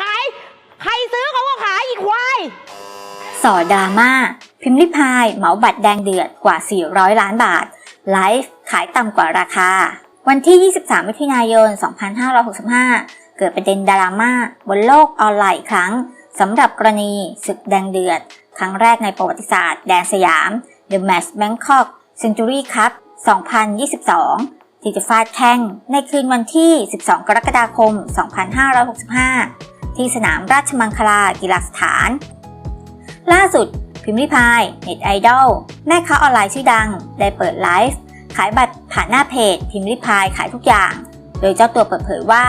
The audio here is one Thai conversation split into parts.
ขาย ใครซื้อเขาก็ขายอีกควาย สอดราม่า พิมพ์ริพายเหมาบัตรแดงเดือดกว่า 400 ล้านบาท ไลฟ์ขายต่ำกว่าราคา วันที่ 23 มิถุนายน 2565 เกิดประเด็นดราม่าบนโลกออนไลน์อีกครั้งสำหรับกรณีศึกแดงเดือด ครั้งแรกในประวัติศาสตร์แดนสยาม The Match Bangkok Century Cup 2022 ที่จะฟาดแข่งในคืนวันที่ 12 กรกฎาคม 2565 ที่สนามราชมังคลากีฬาสถาน ล่าสุด พิมพ์ริพายเน็ตไอดอลแม่ค้าออนไลน์ชื่อดัง ได้เปิดไลฟ์ขายบัตรผ่านหน้าเพจ พิมพ์ริพายขายทุกอย่าง โดยเจ้าตัวเปิดเผยว่า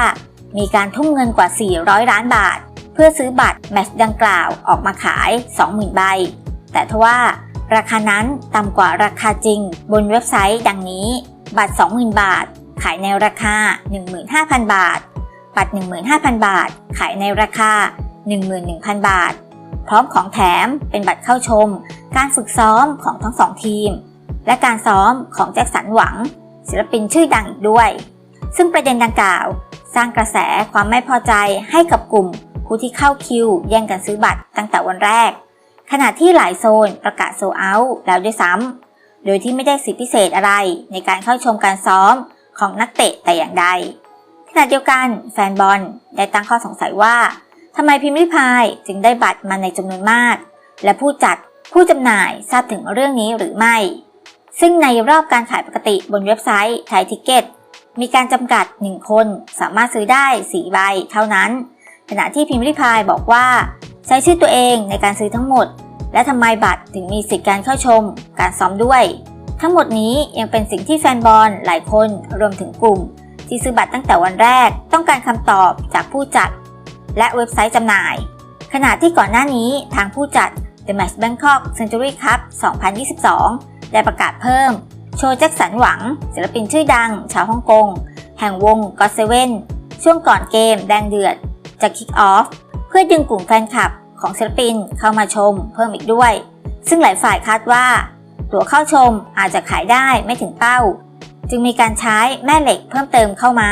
มีการทุ่มเงินกว่า 400 ล้านบาท เพื่อซื้อบัตรแมตช์ดังกล่าวออกมาขาย 20,000 ใบ แต่ทว่าราคานั้นต่ำกว่าราคาจริง บนเว็บไซต์ดังนี้ บัตร 20,000 บาท ขายในราคา 15,000 บาท บัตร 15,000 บาท ขายในราคา 11,000 บาท พร้อมของแถมเป็นบัตรเข้าชม การฝึกซ้อมของทั้งสองทีม และการซ้อมของแจ็คสันหวัง ศิลปินชื่อดังอีกด้วย ซึ่งประเด็นดังกล่าว สร้างกระแสความไม่พอใจให้กับกลุ่ม ผู้ที่เข้าคิว แย่งกันซื้อบัตรตั้งแต่วันแรก ขณะที่หลายโซนประกาศโซเอาท์แล้วด้วยซ้ำโดยที่ไม่ได้สิทธิพิเศษอะไรในการเข้าชมการซ้อมของนักเตะแต่อย่างใด ณะเดียวกันแฟนบอลได้ตั้งข้อสงสัยว่าทำไมพิมพ์ริพายจึงได้บัตรมาในจำนวนมาก และผู้จัดผู้จำหน่ายทราบถึงเรื่องนี้หรือไม่ ซึ่งในรอบการขายปกติบนเว็บไซต์ไทยทิเก็ตมีการจำกัด 1 คนสามารถซื้อได้ 4 ใบเท่านั้น ขณะที่พิมพ์ริพายบอกว่า ใช้ชื่อตัวเองในการซื้อทั้งหมด และทำไมบัตรถึงมีสิทธิการเข้าชม การซ้อมด้วย ทั้งหมดนี้ยังเป็นสิ่งที่แฟนบอลหลายคนรวมถึงกลุ่ม ที่ซื้อบัตรตั้งแต่วันแรก ต้องการคำตอบจากผู้จัด และเว็บไซต์จำหน่าย ขณะที่ก่อนหน้านี้ทางผู้จัด The Match Bangkok Century Cup 2022 ได้ประกาศเพิ่ม โชว์แจ็คสันหวัง ศิลปินชื่อดัง ชาวฮ่องกง แห่งวง God Seven ช่วงก่อนเกมแดงเดือดจะคิกออฟเพื่อดึงกลุ่มแฟนคลับของศิลปินเข้ามาชมเพิ่มอีกด้วย ซึ่งหลายฝ่ายคาดว่า ตั๋วเข้าชมอาจจะขายได้ไม่ถึงเป้า จึงมีการใช้แม่เหล็กเพิ่มเติมเข้ามา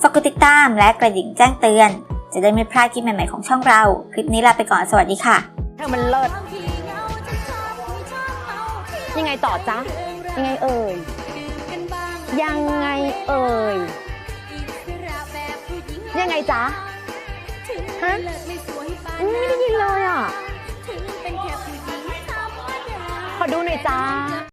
ฝากกดติดตามและกระดิ่งแจ้งเตือน จะได้ไม่พลาดคลิปใหม่ๆของช่องเรา คลิปนี้ลาไปก่อนสวัสดีค่ะ เธอมันเลิศ ยังไงต่อจ๊ะ ยังไงเอ่ย ยังไงเอ่ย ยังไงจ๊ะ ฮะไม่ได้ยินเลยอะ ขอดูหน่อยจ้า